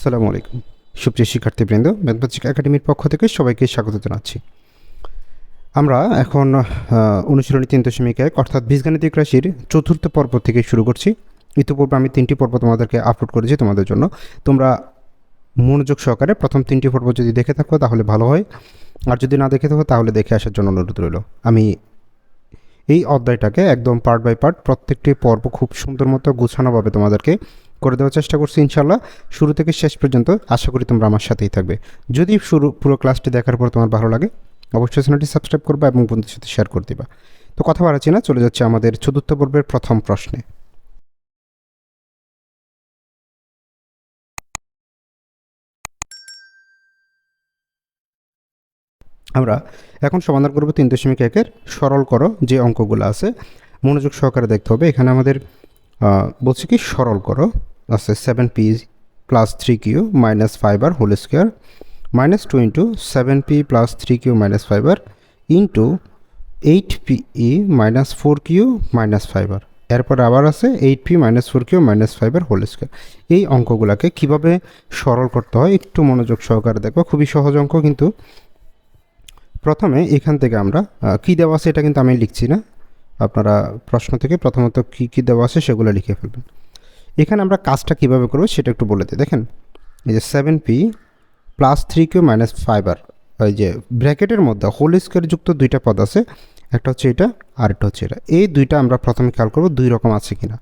আসসালামু আলাইকুম। সুপ্রিয় শিক্ষার্থীবৃন্দ, ম্যাথমেটিক্স একাডেমির পক্ষ থেকে সবাইকে স্বাগত জানাচ্ছি। আমরা এখন অনুশীলনী তিন দশমিক এক, অর্থাৎ বীজগাণিতিক রাশির চতুর্থ পর্ব থেকে শুরু করছি। ইতিপূর্বে আমি তিনটি পর্ব তোমাদেরকে আপলোড করেছি তোমাদের জন্য। তোমরা মনোযোগ সহকারে প্রথম তিনটি পর্ব যদি দেখে থাকো, তাহলে ভালো হয়। আর যদি না দেখে থাকো, তাহলে দেখে আসার জন্য অনুরোধ রইল। আমি এই অধ্যায়টাকে একদম পার্ট বাই পার্ট প্রত্যেকটি পর্ব খুব সুন্দর মতো গুছানোভাবে তোমাদেরকে করে দেওয়ার চেষ্টা করছি ইনশাল্লাহ শুরু থেকে শেষ পর্যন্ত আশা করি তোমরা আমার সাথেই থাকবে। যদি শুরু, পুরো ক্লাসটি দেখার পর তোমার ভালো লাগে, অবশ্যই চ্যানেলটি সাবস্ক্রাইব করবা এবং বন্ধুদের সাথে শেয়ার করে দিবা। তো কথা বাড়াচ্ছি না, চলে যাচ্ছে আমাদের চতুর্থ পর্বের প্রথম প্রশ্নে। আমরা এখন সমাধান করব তিন দশমিক একের, সরল করো যে অঙ্কগুলো আছে। মনোযোগ সহকারে দেখতে হবে। এখানে আমাদের বলছি কি, সরল করো। আছে seven P plus three Q minus five R whole square minus two into seven P plus three Q minus five R into eight P E minus four Q minus five R এরপর আবার আছে eight P minus four Q minus five R whole square এই অঙ্কগুলোকে কীভাবে সরল করতে হয় একটু মনোযোগ সহকারে দেখব খুবই সহজ অঙ্ক কিন্তু। প্রথমে এখান থেকে আমরা কী দেওয়া আছে এটা কিন্তু আমি লিখছি না। আপনারা প্রশ্ন থেকে প্রথমত কী কী দেওয়া আছে সেগুলো লিখে ফেলবেন। এখানে আমরা কাজটা কীভাবে করব সেটা একটু বলে দিই। দেখেন, এই যে seven P plus three Q minus five R ওই যে ব্র্যাকেটের মধ্যে হোল স্কোয়ার যুক্ত দুইটা পদ আছে, একটা হচ্ছে এটা আর একটা হচ্ছে এটা। এই দুইটা আমরা প্রথমে খেয়াল করব দুই রকম আছে কিনা।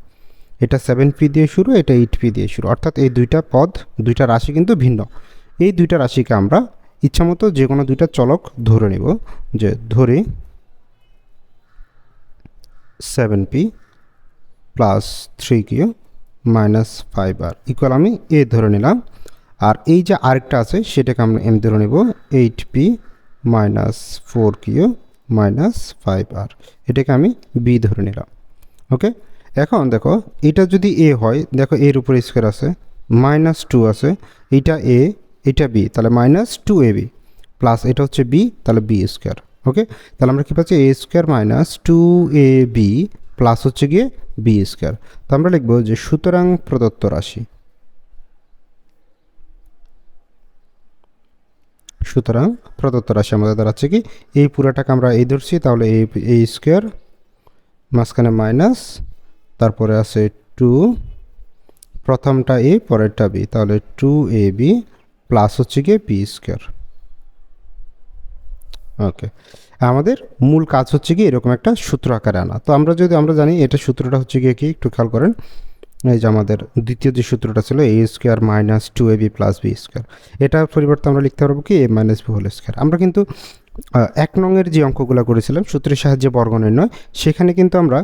এটা সেভেন পি দিয়ে শুরু, এটা এইট পি দিয়ে শুরু। অর্থাৎ এই দুইটা পদ, দুইটা রাশি কিন্তু ভিন্ন। এই দুইটা রাশিকে আমরা ইচ্ছামতো যে কোনো দুইটা চলক ধরে নিব, যে ধরে seven P plus three Q minus five R equal আমি এ ধরে নিলাম। আর এই যে আরেকটা আছে, সেটাকে আমরা এম ধরে নেব। Eight P minus four Q minus five R এটাকে আমি বি ধরে নিলাম। ওকে এখন দেখো, এটা যদি এ হয়, দেখো এর উপরে স্কোয়ার আছে মাইনাস টু আছে এইটা এ এটা বি তাহলে minus two A B plus এটা হচ্ছে বি তাহলে বি স্কোয়ার ওকে তাহলে আমরা কী পাচ্ছি? A square minus two A B plus হচ্ছে গিয়ে বি স্কোয়ার তো আমরা লিখব যে সুতরাং প্রদত্ত রাশি। সুতরাং প্রদত্ত রাশি আমাদের দাঁড়াচ্ছে কি? এই পুরাটাকে আমরা এই ধরছি, তাহলে এই এই স্কোয়ার মাঝখানে মাইনাস তারপরে আছে টু প্রথমটা এ পরেরটা বি তাহলে টু এ বি প্লাস হচ্ছে গিয়ে বি স্কোয়ার ওকে আমাদের মূল কাজ হচ্ছে কি এরকম একটা সূত্র আকারে আনা। তো আমরা যদি, আমরা জানি এটা সূত্রটা হচ্ছে গিয়ে কি? একটু খেয়াল করেন। এই যে আমাদের দ্বিতীয় যে সূত্রটা ছিল A square minus two A B plus B square এটা পরিবর্তে আমরা লিখতে পারব কি? A minus B whole square আমরা কিন্তু এক নংয়ের যে অঙ্কগুলো করেছিলাম, সূত্রের সাহায্যে বর্গ নির্ণয়, সেখানে কিন্তু আমরা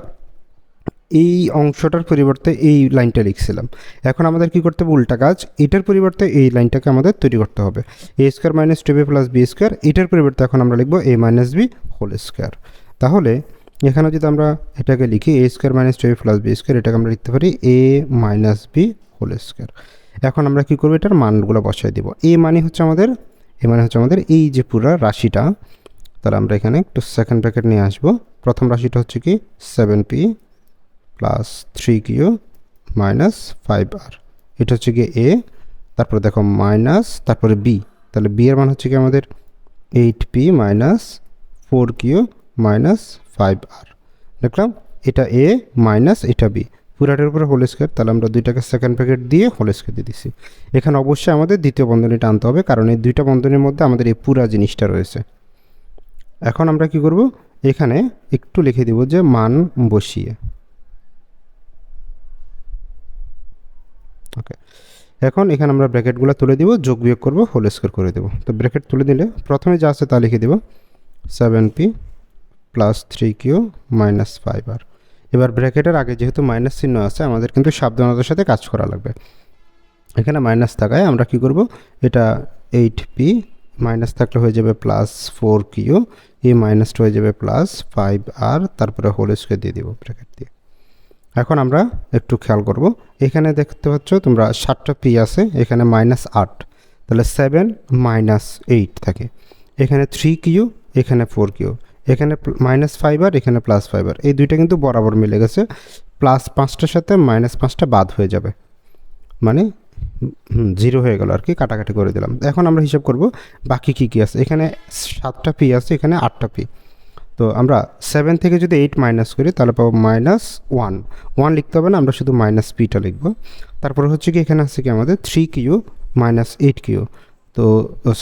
এই অংশটার পরিবর্তে এই লাইনটা লিখছিলাম। এখন আমাদের কি করতে হবে? উল্টা কাজ, এটার পরিবর্তে এই লাইনটাকে আমাদের তৈরি করতে হবে। A square minus two B plus B square এটার পরিবর্তে এখন আমরা লিখব A minus B whole square তাহলে, এখানে যদি আমরা এটাকে লিখি A square minus two B plus B square এটাকে আমরা লিখতে পারি A minus B whole square এখন আমরা কি করব? এটার মানগুলো বসাই দেবো। এ মানে হচ্ছে আমাদের এ মানে হচ্ছে আমাদের এই যে পুরো রাশিটা, তাহলে আমরা এখানে একটু সেকেন্ড ব্র্যাকেট নিয়ে আসব। প্রথম রাশিটা হচ্ছে কি? Seven P plus three Q minus five R এটা হচ্ছে গিয়ে এ তারপরে দেখো মাইনাস তারপরে বি তাহলে বি এর মান হচ্ছে কি আমাদের? Eight P minus four Q minus five R দেখলাম, এটা এ মাইনাস এটা বি পুরাটার উপরে হোল স্কোয়ার তাহলে আমরা দুইটাকে সেকেন্ড প্যাকেট দিয়ে হোল স্কোয়ার দিয়ে দিছি। এখানে অবশ্যই আমাদের দ্বিতীয় বন্ধনীটা আনতে হবে, কারণ এই দুইটা বন্ধনীর মধ্যে আমাদের এই পুরা জিনিসটা রয়েছে। এখন আমরা কি করব? এখানে একটু লিখে দিব যে মান বসিয়ে। ওকে এখন এখানে আমরা ব্র্যাকেটগুলো তুলে দিব, যোগ বিয়োগ করব হোল স্কোয়ার করে দেবো। তো ব্র্যাকেট তুলে দিলে প্রথমে যা আছে তা লিখে দেব। Seven P plus three Q minus five R এবার ব্র্যাকেটের আগে যেহেতু মাইনাস চিহ্ন আছে, আমাদের কিন্তু সাবধানতার সাথে কাজ করা লাগবে। এখানে মাইনাস থাকায় আমরা কি করব? এটা এইট পি মাইনাস থাকলে হয়ে যাবে প্লাস ফোর কিউ এই মাইনাসটা হয়ে যাবে প্লাস ফাইভ আর তারপরে হোল স্কোয়ার দিয়ে দিব ব্র্যাকেট দিয়ে। এখন আমরা একটু খেয়াল করব। এখানে দেখতে পাচ্ছ তোমরা সাতটা পি আছে, এখানে মাইনাস আট, তাহলে সেভেন মাইনাস এইট থাকে। এখানে থ্রি কিউ এখানে ফোর কিউ এখানে মাইনাস ফাইভ আর এখানে প্লাস ফাইভ আর। এই দুইটা কিন্তু বরাবর মিলে গেছে। প্লাস পাঁচটার সাথে মাইনাস পাঁচটা বাদ হয়ে যাবে। মানে জিরো হয়ে গেল আর কি কাটাকাটি করে দিলাম। এখন আমরা হিসাব করব বাকি কী কী আছে। এখানে সাতটা পি আছে, এখানে আটটা পি তো আমরা সেভেন থেকে যদি এইট মাইনাস করি, তাহলে পাবো মাইনাস ওয়ান ওয়ান লিখতে হবে না, আমরা শুধু মাইনাস পিটা লিখব। তারপরে হচ্ছে কি, এখানে আছে কি আমাদের? Three Q minus eight Q তো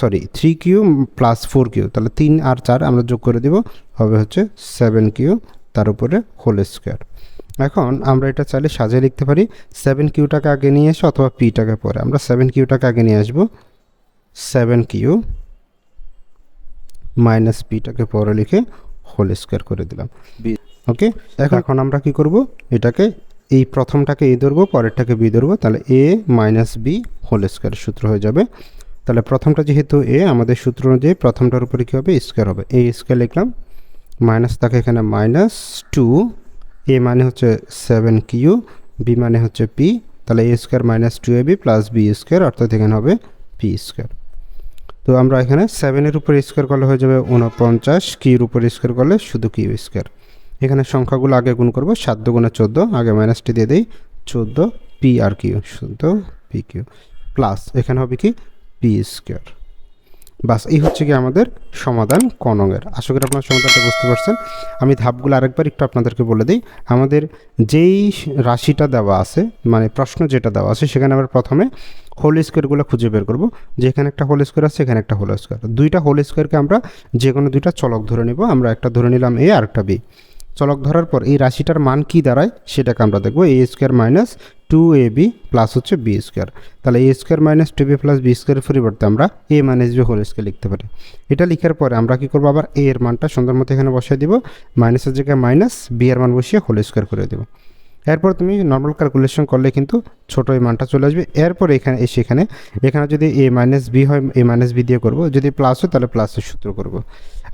sorry three Q plus four Q তাহলে তিন আর চার আমরা যোগ করে দিব, হবে হচ্ছে সেভেন কিউ তার উপরে হোল স্কোয়ার এখন আমরা এটা চাইলে সাজিয়ে লিখতে পারি সেভেন কিউটাকে আগে নিয়ে এসে অথবা পিটাকে পরে। আমরা সেভেন কিউটাকে আগে নিয়ে আসব। সেভেন কিউ মাইনাস পিটাকে পরে লিখে হোল স্কোয়ার করে দিলাম। ওকে এখন আমরা কি করব? এটাকে এই প্রথমটাকে এ ধরবো পরেরটাকে বি ধরবো তাহলে A minus B whole square সূত্র হয়ে যাবে। তাহলে প্রথমটা যেহেতু এ আমাদের সূত্র অনুযায়ী প্রথমটার উপরে কী হবে? স্কোয়ার হবে। এ স্কোয়ার লিখলাম। মাইনাস থাকে এখানে মাইনাস টু এ মানে হচ্ছে সেভেন কিউ বি মানে হচ্ছে পি তাহলে A square minus two A B plus B square অর্থাৎ এখানে হবে পি স্কোয়ার তো আমরা এখানে সেভেনের উপর স্কোয়ার করলে হয়ে যাবে উনপঞ্চাশ কিউর উপর স্কোয়ার করলে শুধু কিউ স্কোয়ার এখানে সংখ্যাগুলো আগে গুণ করব, সাত দুগুণে চোদ্দ, আগে মাইনাসটি দিয়ে দিই, চোদ্দ পি আর কিউ শুধু পি কিউ প্লাস এখানে হবে কি পি স্কোয়ার বাস, এই হচ্ছে কি আমাদের সমাধান কনঙের আশা করি আপনার সমাধানটা বুঝতে পারছেন। আমি ধাপগুলো আরেকবার একটু আপনাদেরকে বলে দিই। আমাদের যেই রাশিটা দেওয়া আছে মানে প্রশ্ন যেটা দেওয়া আছে, সেখানে আমরা প্রথমে হোল স্কোয়ারগুলো খুঁজে বের করব। যেখানে একটা হোল স্কোয়ার আছে, এখানে একটা হোল স্কোয়ার দুইটা হোল স্কোয়ারকে আমরা যে কোনো দুইটা চলক ধরে নেব। আমরা একটা ধরে নিলাম এ আর একটা বি চলক ধরার পর এই রাশিটার মান কি দাঁড়ায়? সেটাকে আমরা দেখব A square minus two A B plus হচ্ছে বি স্কোয়ার তাহলে A square minus two B plus B স্কোয়ারের পরিবর্তে আমরা A minus B whole square লিখতে পারি। এটা লিখার পরে আমরা কি করব? আবার এ এর মানটা সুন্দর মতো এখানে বসিয়ে দিব। মাইনাসের জায়গায় মাইনাস বি এর মান বসিয়ে হোল স্কোয়ার করে দেবো। এরপর তুমি নর্মাল ক্যালকুলেশন করলে কিন্তু ছোটো এই মানটা চলে আসবে। এরপর এখানে এসে এখানে এখানে যদি এ মাইনাস বি হয় এ মাইনাস বি দিয়ে করব। যদি প্লাস হয়, তাহলে প্লাসের সূত্র করব।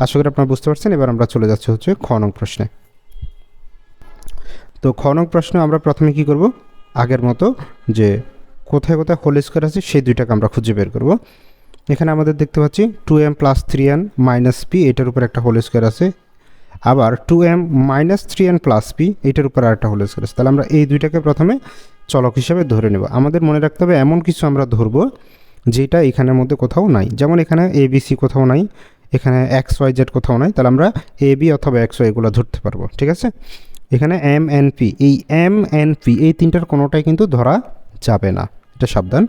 আশা করি আপনারা বুঝতে পারছেন। এবার আমরা চলে যাচ্ছি হচ্ছে খ নং প্রশ্নে। তো খ নং প্রশ্ন আমরা প্রথমে কি করব? আগের মতো যে কোথায় কোথায় হোল স্কোয়ার আছে সেই দুইটাকে আমরা খুঁজে বের করব। এখানে আমাদের দেখতে পাচ্ছি two M plus three N minus P, এটার উপর একটা হোল স্কোয়ার আছে। আবার two M minus three N plus P, এটার উপর আরেকটা হোল স্কোয়ার আছে। তাহলে আমরা এই দুইটাকে প্রথমে চলক হিসাবে ধরে নেব। আমাদের মনে রাখতে হবে এমন কিছু আমরা ধরবো যেটা এখানের মধ্যে কোথাও নাই। যেমন এখানে এ, বি, সি কোথাও নাই, এখানে এক্স, ওয়াই, জেড কোথাও নাই, তাহলে আমরা এ, বি অথবা এক্স, ওয়াই এগুলো ধরতে পারব। ঠিক আছে? এখানে এম এন পি এই এম এন পি এই তিনটার কোনোটাই কিন্তু ধরা যাবে না। এটা সাবধান।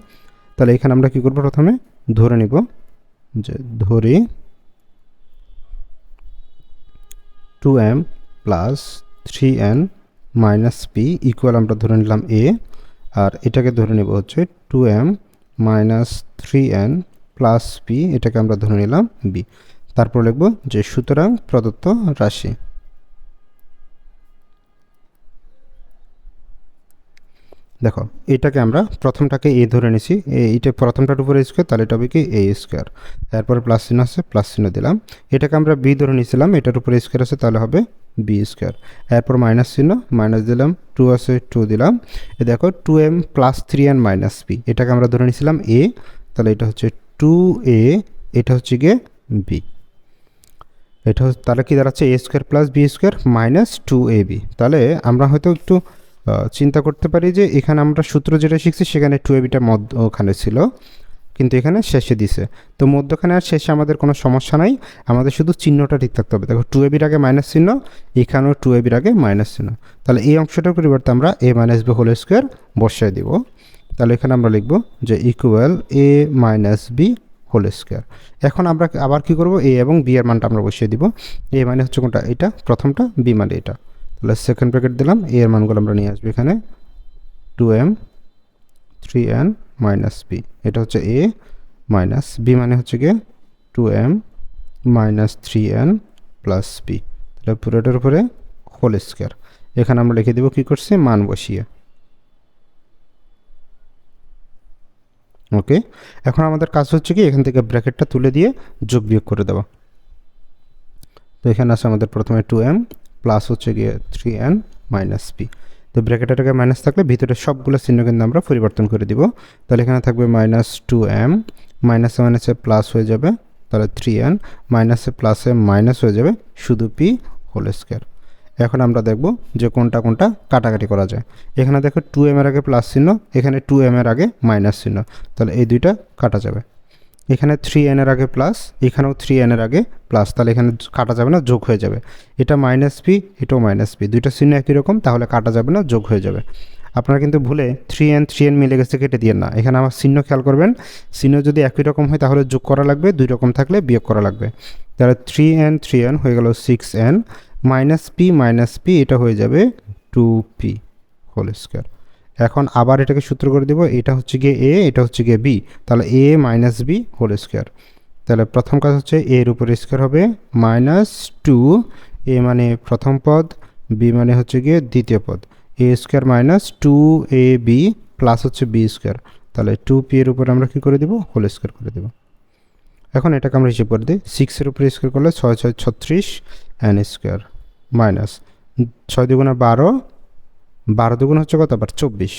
তাহলে এখানে আমরা কী করব প্রথমে? ধরে নিব যে ধরে two M plus three N minus P equal আমরা ধরে নিলাম এ আর এটাকে ধরে নেব হচ্ছে two M minus three N plus P এটাকে আমরা ধরে নিলাম বি তারপর লিখব যে সুতরাং প্রদত্ত রাশি। দেখো, এটাকে আমরা প্রথমটাকে এ ধরে নিছি। এইটা প্রথমটার উপরে স্কোয়ার তাহলে এটা হবে কি? এ স্কোয়ার তারপরে প্লাস চিহ্ন আছে প্লাস চিহ্ন দিলাম। এটাকে আমরা বি ধরে নিয়েছিলাম এটার উপরে স্কোয়ার আছে, তাহলে হবে বি স্কোয়ার এরপর মাইনাস চিহ্ন মাইনাস দিলাম টু আছে টু দিলাম। এ দেখো two M plus three N minus B এটাকে আমরা ধরে নিয়েছিলাম এ তাহলে এটা হচ্ছে টু এ এটা হচ্ছে গিয়ে বি এটা তাহলে কি দাঁড়াচ্ছে? A square plus B square minus two A B তাহলে আমরা হয়তো একটু চিন্তা করতে পারি যে এখানে আমরা সূত্র যেটা শিখছি, সেখানে টু এবিটা মধ্যখানে ছিল, কিন্তু এখানে শেষে দিছে। তো মধ্যখানে আর শেষে আমাদের কোনো সমস্যা নাই, আমাদের শুধু চিহ্নটা ঠিক থাকতে হবে। দেখো টু এবির আগে মাইনাস চিহ্ন, এখানেও টু এবির আগে মাইনাস চিহ্ন। তাহলে এই অংশটার পরিবর্তে আমরা A minus B whole square বসায় দিব। তাহলে এখানে আমরা লিখব যে equal A minus B whole square এখন আমরা আবার কি করব? এ এবং বি এর মানটা আমরা বসিয়ে দিব। এ মানে হচ্ছে কোনটা? এটা, প্রথমটা বি মানে এটা। তাহলে সেকেন্ড প্যাকেট দিলাম এ এর মানগুলো আমরা নিয়ে আসব এখানে। Two M three N minus B এটা হচ্ছে এ মাইনাস বি মানে হচ্ছে গিয়ে two M minus three N plus B তাহলে পুরোটার উপরে হোল স্কোয়ার এখানে আমরা লিখে দেবো কী করছি? মান বসিয়ে। ওকে এখন আমাদের কাজ হচ্ছে কি, এখান থেকে ব্র্যাকেটটা তুলে দিয়ে যোগ বিয়োগ করে দেওয়া। তো এখানে আছে আমাদের প্রথমে টু এম প্লাস হচ্ছে গিয়ে থ্রি এন মাইনাস পি তো ব্র্যাকেটের মাইনাস থাকলে ভিতরে সবগুলো চিহ্ন কিন্তু আমরা পরিবর্তন করে দিব। তাহলে এখানে থাকবে মাইনাস টু এম মাইনাসে মাইনাসে প্লাস হয়ে যাবে, তাহলে থ্রি এন মাইনাসে প্লাসে মাইনাস হয়ে যাবে শুধু পি হোল স্কোয়ার এখন আমরা দেখব যে কোনটা কোনটা কাটাকাটি করা যায়। এখানে দেখো টু এম এর আগে প্লাস চিহ্ন, এখানে টু এম এর আগে মাইনাস চিহ্ন, তাহলে এই দুইটা কাটা যাবে। এখানে থ্রি এন এর আগে প্লাস এখানেও থ্রি এন এর আগে প্লাস তাহলে এখানে কাটা যাবে না, যোগ হয়ে যাবে। এটা মাইনাস পি এটাও মাইনাস পি দুইটা চিহ্ন একই রকম, তাহলে কাটা যাবে না, যোগ হয়ে যাবে। আপনারা কিন্তু ভুলে থ্রি এন থ্রি এন মিলে গেছে, কেটে দিয়ে না। এখানে আমার চিহ্ন খেয়াল করবেন, চিহ্ন যদি একই রকম হয়, তাহলে যোগ করা লাগবে, দুই রকম থাকলে বিয়োগ করা লাগবে। তাহলে থ্রি এন থ্রি এন হয়ে গেল six N minus P minus P এটা হয়ে যাবে টু পি হোল স্কোয়ার এখন আবার এটাকে সূত্র করে দেবো, এটা হচ্ছে গিয়ে এ এটা হচ্ছে গিয়ে বি তাহলে A minus B whole square তাহলে প্রথম কাজ হচ্ছে এর উপরে স্কোয়ার হবে মাইনাস টু এ মানে প্রথম পদ বি মানে হচ্ছে গিয়ে দ্বিতীয় পদ। A square minus two A B plus হচ্ছে বি স্কোয়ার তাহলে টু পি এর উপরে আমরা কী করে দেবো? হোল স্কোয়ার করে দেবো। এখন এটাকে আমরা হিসেব করে দিই। সিক্সের উপরে স্কোয়ার করলে ছয় ছয়, ছত্রিশ এন স্কোয়ার মাইনাস ছয় দুগুণে বারো বারো দুগুণ হচ্ছে কত? আবার চব্বিশ।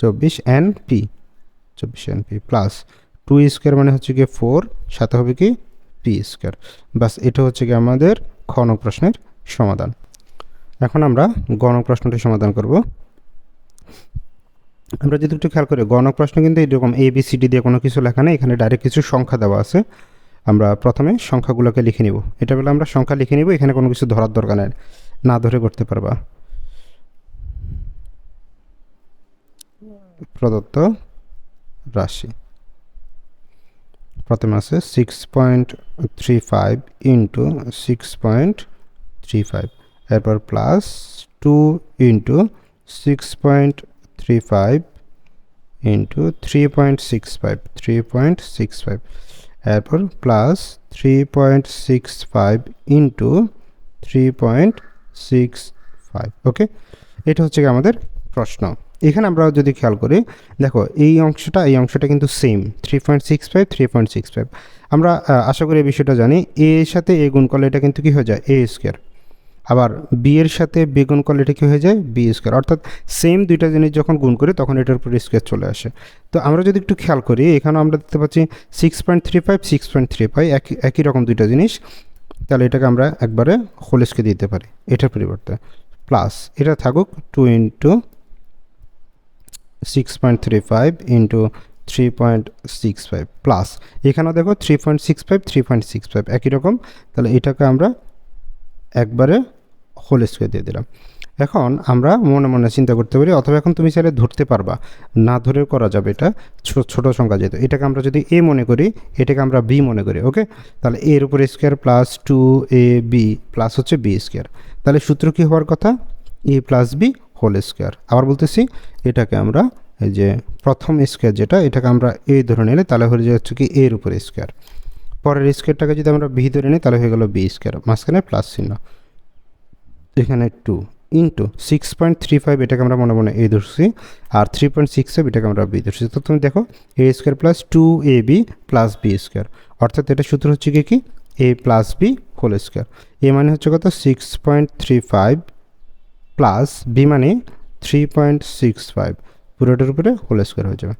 চব্বিশ এন পি চব্বিশ N P plus two square মানে হচ্ছে গিয়ে ফোর সাথে হবে কি? পি স্কোয়ার বাস এটা হচ্ছে কি আমাদের ঘন প্রশ্নের সমাধান। এখন আমরা গণ প্রশ্নটি সমাধান করব। আমরা যদি একটু খেয়াল করি গণক প্রশ্ন কিন্তু এরকম এ বি সি ডি দিয়ে কোনো কিছু লেখা নেই। এখানে ডাইরেক্ট কিছু সংখ্যা দেওয়া আছে। আমরা প্রথমে সংখ্যাগুলোকে লিখে নিব। এটা বলে আমরা সংখ্যা লিখে নিব, এখানে কোনো কিছু ধরার দরকার নেই। না ধরে করতে পারবা। প্রদত্ত রাশি। প্রথমে আছে six point three five into six point three five এরপর plus two into six point three five into three point six five three point six five এরপর plus three point six five into three point six five okay এটা হচ্ছে আমাদের প্রশ্ন। এখানে আমরা যদি খেয়াল করি, দেখো এই অংশটা এই অংশটা কিন্তু same three point six five three point six five আমরা আশা করি এই বিষয়টা জানি। এ এর সাথে এ গুণ করলে এটা কিন্তু কী হয়ে যায়? এ স্কোয়ার আবার বি এর সাথে বি গুণ করলে এটা কী হয়ে যায়? বি স্কোয়ার অর্থাৎ সেম দুইটা জিনিস যখন গুণ করি, তখন এটার উপর স্কোয়ার চলে আসে। তো আমরা যদি একটু খেয়াল করি এখানে আমরা দেখতে পাচ্ছি six point three five six point three five একই একই রকম দুইটা জিনিস। তাহলে এটাকে আমরা একবারে হোলেসকে দিতে পারি। এটার পরিবর্তে। প্লাস এটা থাকুক two into six point three five into three point six five plus এখানেও দেখো three point six five three point six five একই রকম। তাহলে এটাকে আমরা একবারে হোল স্কোয়ার দিয়ে দিলাম। এখন আমরা মনে মনে চিন্তা করতে পারি, অথবা এখন তুমি চাইলে ধরতে পারবা। না ধরেও করা যাবে এটা ছোট সংখ্যা যেহেতু। এটাকে আমরা যদি এ মনে করি, এটাকে আমরা বি মনে করি ওকে তাহলে এর উপর square plus two A B plus হচ্ছে বি স্কোয়ার তাহলে সূত্র কী হওয়ার কথা? A plus B whole square আবার বলতেছি, এটাকে আমরা এই যে প্রথম স্কোয়ার যেটা, এটাকে আমরা এ ধরে নিলে তাহলে হয়ে যাচ্ছে কি এর উপর স্কোয়ার পরের স্কোয়ারটাকে যদি আমরা বি ধরে নিই, তাহলে হয়ে গেল বি স্কোয়ার মাঝখানে প্লাস চিহ্ন। এখানে two into six point three five এটাকে আমরা মনে মনে এ ধরছি, আর থ্রি পয়েন্ট সিক্স ফাইভ এটাকে আমরা বি ধরছি। তো তুমি দেখো A square plus two A B plus B square অর্থাৎ এটা সূত্র হচ্ছে কি কি? A plus B whole square A মানে হচ্ছে কত? Six point three five plus B মানে থ্রি পয়েন্ট সিক্স ফাইভ পুরোটার উপরে হোল স্কোয়ার হয়ে যাবে।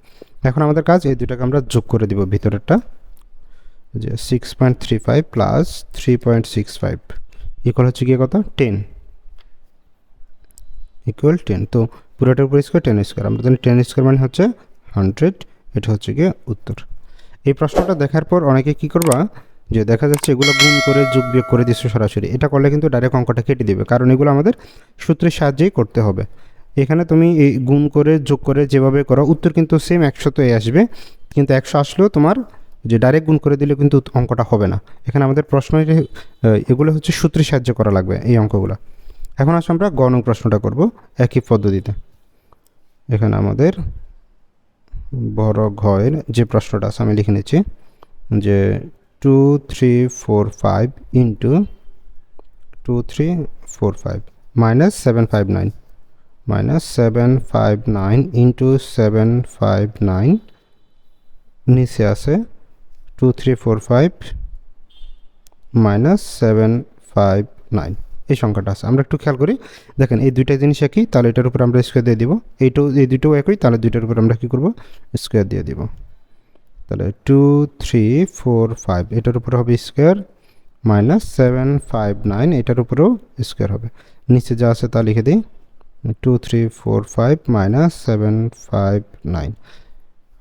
এখন আমাদের কাজ এই দুটাকে আমরা যোগ করে দিব ভিতরেরটা। যে six point three five plus three point six five equal হচ্ছে গিয়ে কত? টেন ইকুয়াল টেন তো পুরোটার উপর স্কোয়ার টেন স্কোয়ার আমরা জানি টেন স্কোয়ার মানে হচ্ছে হান্ড্রেড এটা হচ্ছে গিয়ে উত্তর। এই প্রশ্নটা দেখার পর অনেকে কি করবা? যে দেখা যাচ্ছে এগুলো গুণ করে, যোগ বিয়োগ করে দিচ্ছে সরাসরি। এটা করলে কিন্তু ডাইরেক্ট অঙ্কটা কেটে দেবে। কারণ এগুলো আমাদের সূত্রের সাহায্যেই করতে হবে। এখানে তুমি এই গুণ করে, যোগ করে যেভাবে করো, উত্তর কিন্তু সেম একশো তো আসবে। কিন্তু একশো আসলেও তোমার যে ডাইরেক্ট গুণ করে দিলে কিন্তু অঙ্কটা হবে না। এখানে আমাদের প্রশ্ন এগুলো হচ্ছে সূত্রের সাহায্য করা লাগবে এই অঙ্কগুলো। এখন আসলে আমরা গণ প্রশ্নটা করব একই পদ্ধতিতে। এখানে আমাদের বড় ঘয়ের যে প্রশ্নটা আছে, আমি লিখে নিচ্ছি যে two three four five into two three four five minus seven five nine minus seven five nine into seven five nine নিচে আছে two three four five minus seven five nine এই সংখ্যাটা আছে। আমরা একটু খেয়াল করি, দেখেন এই দুইটা জিনিস একই, তাহলে এটার উপর আমরা স্কোয়ার দিয়ে দিব। এইটাও এই দুটোও একই, তাহলে দুইটার উপর আমরা কী করব? স্কোয়ার দিয়ে দিব। তাহলে টু থ্রি ফোর ফাইভ এটার উপরে হবে square minus seven five nine এটার উপরেও স্কোয়ার হবে। নিচে যা আছে তা লিখে দিই। Two three four five minus seven five nine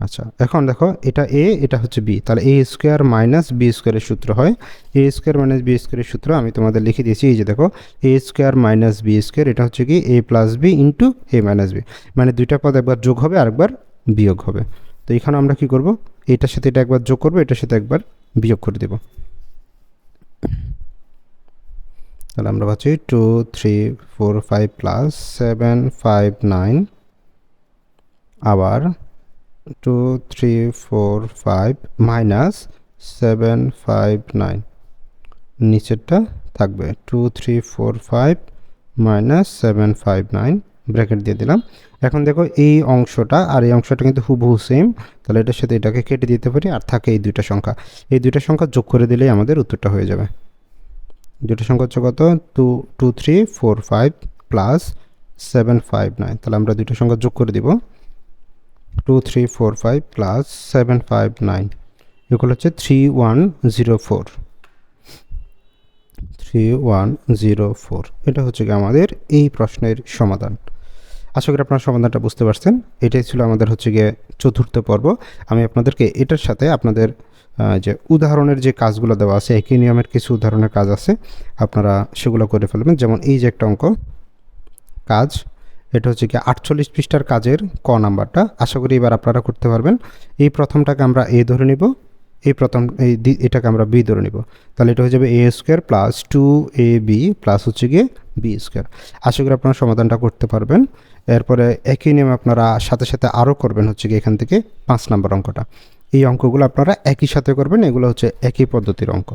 আচ্ছা এখন দেখো, এটা এ এটা হচ্ছে বি তাহলে এ স্কোয়ার মাইনাস বি স্কোয়ারের সূত্র হয়। এ স্কোয়ার মাইনাস বি স্কোয়ারের সূত্র আমি তোমাদের লিখে দিয়েছি, এই যে দেখো A square minus B square এটা হচ্ছে কি A plus B into A minus B মানে দুইটা পদ একবার যোগ হবে, আরেকবার বিয়োগ হবে। তো এখানে আমরা কি করব? এটার সাথে এটা একবার যোগ করব, এটার সাথে একবার বিয়োগ করে দেব। তাহলে আমরা পাচ্ছি two three four five plus seven five nine আবার two three four five minus seven five nine নিচেরটা থাকবে two three four five minus seven five nine bracket দিয়ে দিলাম। এখন দেখো এই অংশটা আর এই অংশটা কিন্তু হুবহু সেম তাহলে এটার সাথে এটাকে কেটে দিতে পারি আর থাকে এই দুইটা সংখ্যা। এই দুইটা সংখ্যা যোগ করে দিলেই আমাদের উত্তরটা হয়ে যাবে। দুটো সংখ্যা হচ্ছে কত? Two two three four five plus seven five nine তাহলে আমরা দুটো সংখ্যা যোগ করে দিব। Two three four five plus seven five nine এগুলো হচ্ছে three one zero four three one zero four এটা হচ্ছে কি আমাদের এই প্রশ্নের সমাধান। আশা করি আপনারা সমাধানটা বুঝতে পারছেন। এটাই ছিল আমাদের হচ্ছে গিয়ে চতুর্থ পর্ব। আমি আপনাদেরকে এটার সাথে আপনাদের যে উদাহরণের যে কাজগুলো দেওয়া আছে, একই নিয়মের কিছু উদাহরণের কাজ আছে, আপনারা সেগুলো করে ফেলবেন। যেমন এই যে একটা অঙ্ক, কাজ, এটা হচ্ছে কি আটচল্লিশ পৃষ্ঠার কাজের ক নাম্বারটা। আশা করি এবার আপনারা করতে পারবেন। এই প্রথমটাকে আমরা এ ধরে নিব, এই প্রথম, এই এটাকে আমরা বি ধরে নিব। তাহলে এটা হয়ে যাবে A square plus two A B plus হচ্ছে গিয়ে বি স্কোয়ার। আশা করি আপনারা সমাধানটা করতে পারবেন। এরপরে একই নিয়ম আপনারা সাথে সাথে আরও করবেন হচ্ছে কি এখান থেকে পাঁচ নম্বর অঙ্কটা। এই অঙ্কগুলো আপনারা একই সাথে করবেন, এগুলো হচ্ছে একই পদ্ধতির অঙ্ক।